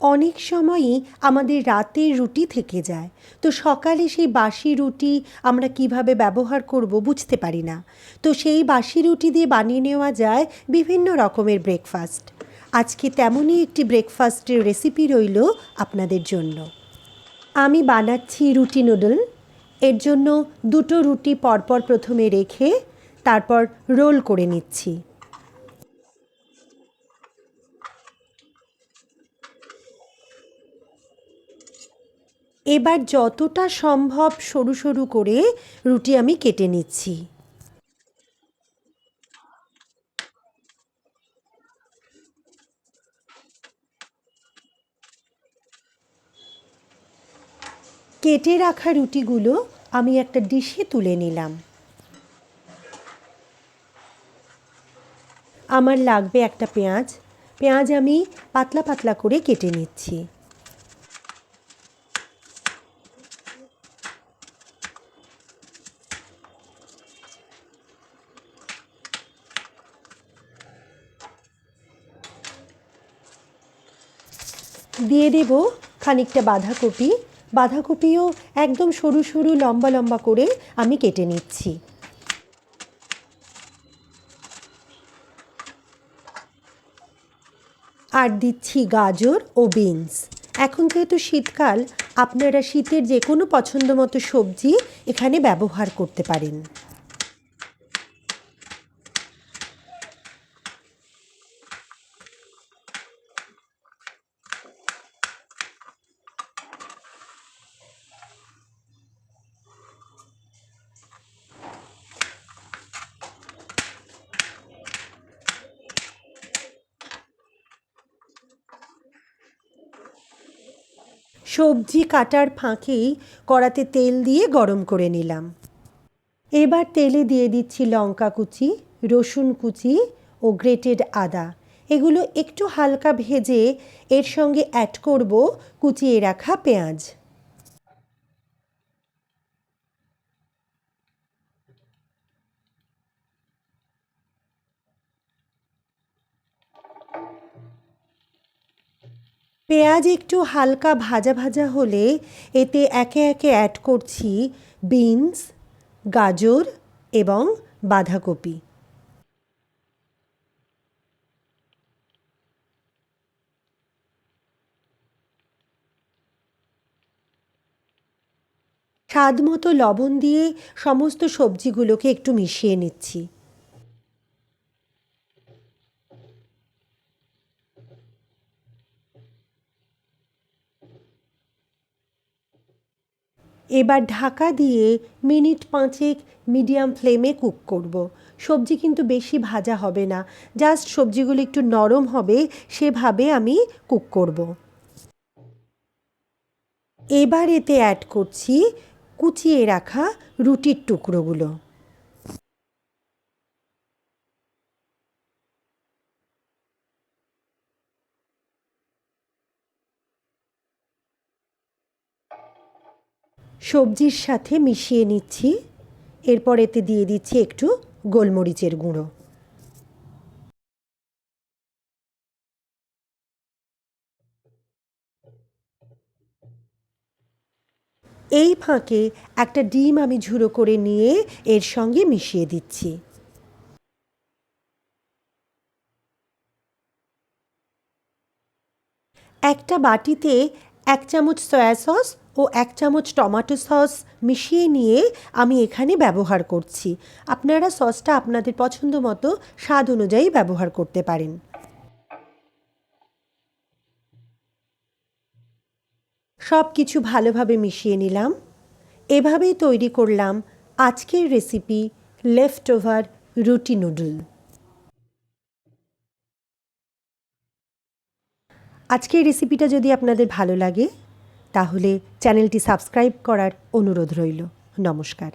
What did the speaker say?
অনেক সময়ই আমাদের রাতের রুটি থেকে যায়। তো সকালে সেই বাসি রুটি আমরা কীভাবে ব্যবহার করব বুঝতে পারি না। তো সেই বাসি রুটি দিয়ে বানিয়ে নেওয়া যায় বিভিন্ন রকমের ব্রেকফাস্ট আজকে তেমনই একটি ব্রেকফাস্টের রেসিপি রইল আপনাদের জন্য। আমি বানাচ্ছি রুটি নুডল এর জন্য দুটো রুটি পরপর প্রথমে রেখে তারপর রোল করে নিচ্ছি। এবার যতটা সম্ভব সরু সরু করে রুটি আমি কেটে নিচ্ছি। কেটে রাখা রুটিগুলো আমি একটা ডিশে তুলে নিলাম। আমার লাগবে একটা পেঁয়াজ। পেঁয়াজ আমি পাতলা পাতলা করে কেটে নিচ্ছি। দিয়ে দেব খানিকটা বাঁধাকপি। বাঁধাকপিও একদম সরু সরু লম্বা লম্বা করে আমি কেটে নিচ্ছি। আর দিচ্ছি গাজর ও বিনস। এখন যেহেতু শীতকাল, আপনারা শীতের যে কোনো পছন্দ মতো সবজি এখানে ব্যবহার করতে পারেন। সবজি কাটার ফাঁকেই কড়াতে তেল দিয়ে গরম করে নিলাম। এবার তেলে দিয়ে দিচ্ছি লঙ্কা কুচি, রসুন কুচি ও গ্রেটেড আদা। এগুলো একটু হালকা ভেজে এর সঙ্গে অ্যাড করব কুচিয়ে রাখা পেঁয়াজ। পেঁয়াজ একটু হালকা ভাজা ভাজা হলে এতে একে একে অ্যাড করছি বিনস গাজর এবং বাঁধাকপি। স্বাদ মতো লবণ দিয়ে সমস্ত সবজিগুলোকে একটু মিশিয়ে নিচ্ছি। এবার ঢাকা দিয়ে মিনিট পাঁচেক মিডিয়াম ফ্লেমে কুক করব। সবজি কিন্তু বেশি ভাজা হবে না জাস্ট সবজিগুলো একটু নরম হবে, সেভাবে আমি কুক করব। এবার এতে অ্যাড করছি কুচিয়ে রাখা রুটির টুকরোগুলো সবজির সাথে মিশিয়ে নিচ্ছি। এরপর এতে দিয়ে দিচ্ছি একটু গোলমরিচের গুঁড়ো। এই ফাঁকে একটা ডিম আমি ঝুড়ো করে নিয়ে এর সঙ্গে মিশিয়ে দিচ্ছি। একটা বাটিতে এক চামচ সয়া সস ও এক চামচ টমেটো সস মিশিয়ে নিয়ে আমি এখানে ব্যবহার করছি। আপনারা সসটা আপনাদের পছন্দ মতো স্বাদ অনুযায়ী ব্যবহার করতে পারেন। সব কিছু ভালোভাবে মিশিয়ে নিলাম। এভাবেই তৈরি করলাম আজকের রেসিপি লেফট ওভার রুটি নুডল। আজকের রেসিপিটা যদি আপনাদের ভালো লাগে তাহলে চ্যানেলটি সাবস্ক্রাইব করার অনুরোধ রইল। নমস্কার।